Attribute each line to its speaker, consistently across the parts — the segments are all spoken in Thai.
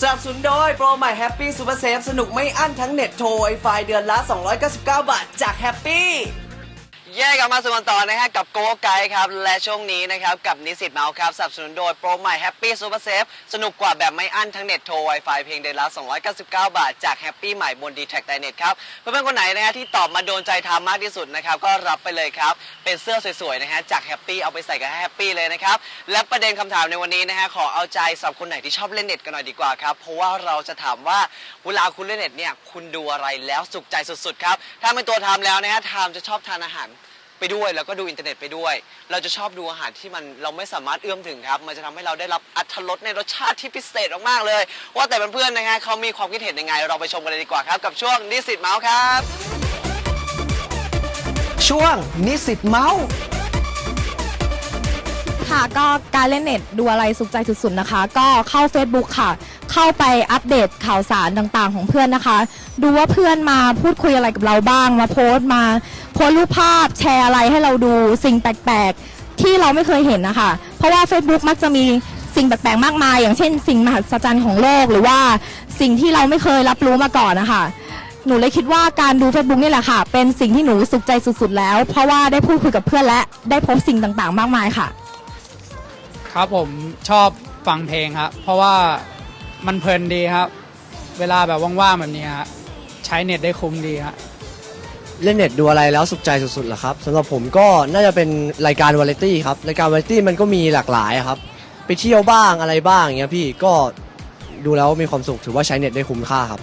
Speaker 1: สนับสนุนโดยโป
Speaker 2: รใหม่แฮป
Speaker 1: ปี้ซูเปอร์เซฟ
Speaker 2: สนุกไม่อั้นทั้งเน็ตโทรไอไฟเดือนละ 299 บาทจากแฮปปี้ แยกกลับมาสู่กันต่อนะฮะกับโกไกด์ครับ และช่วงนี้นะครับ กับนิสิตเมาส์ครับสนับสนุนโดยโปรใหม่ Happy Super Safe สนุกกว่าแบบไม่อั้นทั้งเน็ตโทร Wi-Fi เพียงเดือนละ299 บาท จาก Happy ใหม่บน d t แท d i n e t ครับ เพื่อนๆคนไหนนะฮะที่ตอบมาโดนใจทามมากที่สุดนะครับ ก็รับไปเลยครับ เป็นเสื้อสวยๆนะฮะจาก Happy เอาไปใส่กับ Happy เลยนะครับ และประเด็นคำถามในวันนี้นะฮะขอเอาใจสำหรับคนไหนที่ชอบเล่นเน็ตกันหน่อยดีกว่าครับเพราะว่าเราจะถามว่าเวลาคุณเล่นเน็ตเนี่ยคุณดูอะไรแล้วสุขใจสุดๆครับถ้าเป็นตัวทามแล้วนะฮะทามจะชอบทานอาหาร ไปด้วยแล้วก็ดูอินเทอร์เน็ตไปด้วย เราจะชอบดูอาหารที่มันเราไม่สามารถเอื้อมถึงครับ มันจะทำให้เราได้รับอัตรสในรสชาติที่พิเศษมากๆเลย ว่าแต่เพื่อนๆนะฮะเขามีความคิดเห็นยังไง เราไปชมกันเลยดีกว่าครับ กับช่วงนิสิตเมาส์ครับ ช่วงนิสิตเมาส์
Speaker 3: ค่ะก็การเล่นเน็ตดูอะไรสุขใจสุดๆนะคะ ก็เข้า Facebook ค่ะ เข้าไปอัปเดตข่าวสารต่างๆ ของเพื่อนนะคะ ดูว่าเพื่อนมาพูดคุยอะไรกับเราบ้าง มาโพสต์มาโพสต์รูปภาพแชร์อะไรให้เราดูสิ่งแปลกๆ ที่เราไม่เคยเห็นนะคะ เพราะว่า Facebook มักจะมีสิ่งแปลกๆมากมาย อย่างเช่น สิ่งมหัศจรรย์ของโลก หรือว่าสิ่งที่เราไม่เคยรับรู้มาก่อนนะคะหนูเลยคิดว่าการดู Facebook นี่แหละค่ะ เป็นสิ่งที่หนูสุขใจสุดๆแล้ว เพราะว่าได้พูดคุยกับเพื่อนและได้พบสิ่งต่างๆ มากมายค่ะ
Speaker 4: ครับผมชอบฟังเพลงครับเพราะว่ามันเพลินดีครับ เวลาแบบว่างๆแบบนี้ฮะใช้เน็ตได้คุ้มดีครับ
Speaker 5: เล่นเน็ตดูอะไรแล้วสุขใจสุดๆเหรอครับสำหรับผมก็น่าจะเป็นรายการวาไรตี้ครับรายการวาไรตี้มันก็มีหลากหลายครับ ไปเที่ยวบ้างอะไรบ้างอย่างเงี้ยพี่ก็ดูแล้วมีความสุขถือว่าใช้เน็ตได้คุ้มค่าครับ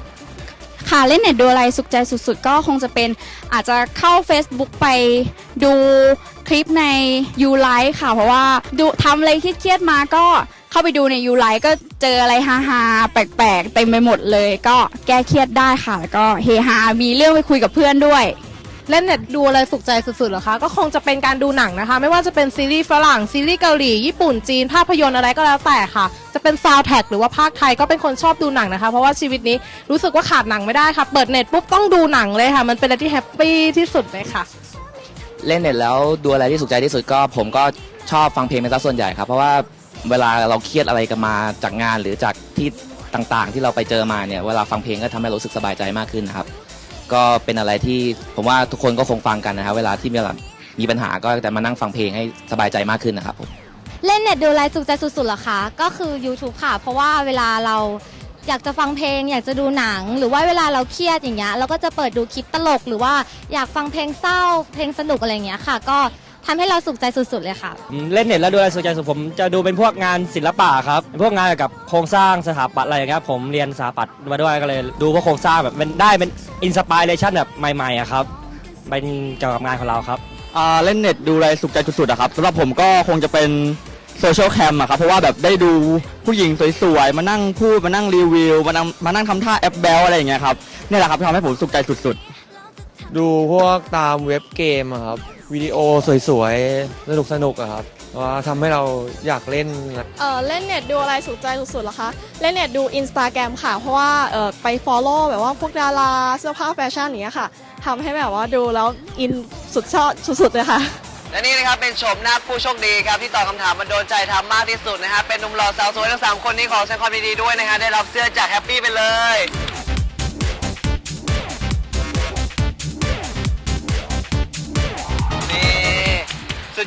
Speaker 6: ค่ะเล่นเน็ตดูอะไรสุขใจสุดๆ ก็คงจะเป็นอาจจะเข้า Facebook ไปดู คลิปใน u l i ค่ะ เพราะว่าดูทำอะไรเครียดๆมาก็เข้าไปดูใน u l i ก็เจออะไรฮาๆแปลกๆ เต็มไปหมดเลย ก็แก้เครียดได้ค่ะ แล้วก็เฮฮา มีเรื่องไปคุยกับเพื่อนด้วย
Speaker 3: เล่นเน็ตดูอะไรสุขใจสุดๆเหรอคะ ก็คงจะเป็นการดูหนังนะคะ ไม่ว่าจะเป็นซีรีส์ฝรั่ง ซีรีส์เกาหลี ญี่ปุ่น จีน ภาพยนตร์อะไรก็แล้วแต่ค่ะ จะเป็นซาวด์แท็กหรือว่าภาคไทยก็เป็นคนชอบดูหนังนะคะ เพราะว่าชีวิตนี้รู้สึกว่าขาดหนังไม่ได้ค่ะ เปิดเน็ตปุ๊บต้องดูหนังเลยค่ะ มันเป็นอะไรที่แฮปปี้ที่สุดเลยค่ะ
Speaker 7: เล่นเน็ตแล้วดูอะไรที่สุขใจที่สุดก็ ผมก็ชอบฟังเพลงเป็นซะส่วนใหญ่ครับ เพราะว่าเวลาเราเครียดอะไรกันมาจากงานหรือจากที่ต่างๆ ที่เราไปเจอมาเนี่ยเวลาฟังเพลงก็ทำให้รู้สึกสบายใจมากขึ้นนะครับ ก็เป็นอะไรที่ผมว่าทุกคนก็คงฟังกันนะครับเวลาที่มีมีปัญหาก็จะมานั่งฟังเพลงให้สบายใจมากขึ้นนะครับผม
Speaker 8: เล่นเน็ตดูไลฟ์สุขใจสุดๆเหรอคะ ก็คือ YouTube ค่ะ เพราะว่าเวลาเรา อยากจะฟังเพลง อยากจะดูหนัง หรือว่าเวลาเราเครียดอย่างเงี้ยเราก็จะเปิดดูคลิปตลก หรือว่าอยากฟังเพลงเศร้า เพลงสนุกอะไรอย่างเงี้ยค่ะ ก็ทำให้เราสุขใจสุดๆเลยค่ะ
Speaker 9: อืมเล่นเน็ตแล้วดูอะไรสนใจสุดผมจะดูเป็นพวกงานศิลปะครับเป็นพวกงานเกี่ยวกับโครงสร้างสถาปัตย์อะไรอย่างเงี้ยผมเรียนสถาปัตย์มาด้วยก็เลยดูพวกโครงสร้างแบบมันได้เป็นอินสปิเรชันแบบใหม่ๆอะครับเป็นเกี่ยวกับงานของเราครับ
Speaker 10: อ่าเล่นเน็ตดูอะไรสุขใจสุดๆอะครับสำหรับผมก็คงจะเป็น โซเชียลแคมอะครับเพราะว่าแบบได้ดูผู้หญิงสวยๆ มานั่งพูดมานั่งรีวิว มานั่งมานั่งทำท่าแอปแบลอะไรอย่างเงี้ยครับนี่แหละครับที่ทำให้ผมสุขใจสุดๆ
Speaker 11: ดูพวกตามเว็บเกมอะครับ วิดีโอสวยๆ สนุกๆอะครับว่าทำให้เราอยากเล่น
Speaker 3: เออเล่นเน็ตดูอะไรสุขใจสุดๆเหรอคะ เล่นเน็ตดูอินสตาแกรมค่ะ เพราะว่าเออไป Follow แบบว่าพวกดาราเสื้อผ้าแฟชั่นอย่างเงี้ยค่ะทำให้แบบว่าดูแล้วอินสุดชอบสุดๆเลยค่ะ
Speaker 2: และนี่นะครับเป็นชมหน้าผู้โชคดีครับที่ตอบคำถามมาโดนใจทำมากที่สุดนะฮะเป็นหนุ่มหล่อสาวสวยทั้งสามคนนี้ขอแสดงความยินดีด้วยนะฮะได้รับเสื้อจากแฮปปี้ไปเลย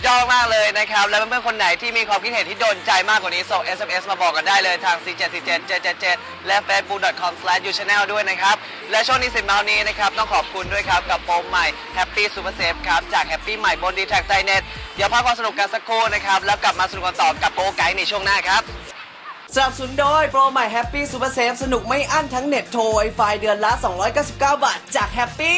Speaker 2: ยอดมากเลยนะครับ แล้วเพื่อนๆคนไหนที่มีความคิดเห็นที่โดนใจมากกว่านี้ ส่ง SMS มาบอกกันได้เลยทาง4 7 4 7 7 7 7และ facebook.com/youchannel ด้วยนะครับ และช่วงนี้สินเมานี้นะครับ ต้องขอบคุณด้วยครับ กับโฟมใหม่ Happy Super Safe ครับ จาก Happy ใหม่บน d t แท c ไ i เน็ตเดี๋ยวพักความสนุกกันสักครู่นะครับ แล้วกลับมาสนุกกันต่อกับโปรไกด์ในช่วงหน้าครับสนับสนุนโดยโปรใหม่ Happy Super Safe สนุกไม่อั้นทั้งเน็ตโทรไวไฟเดือนละ 299 บาทจาก Happy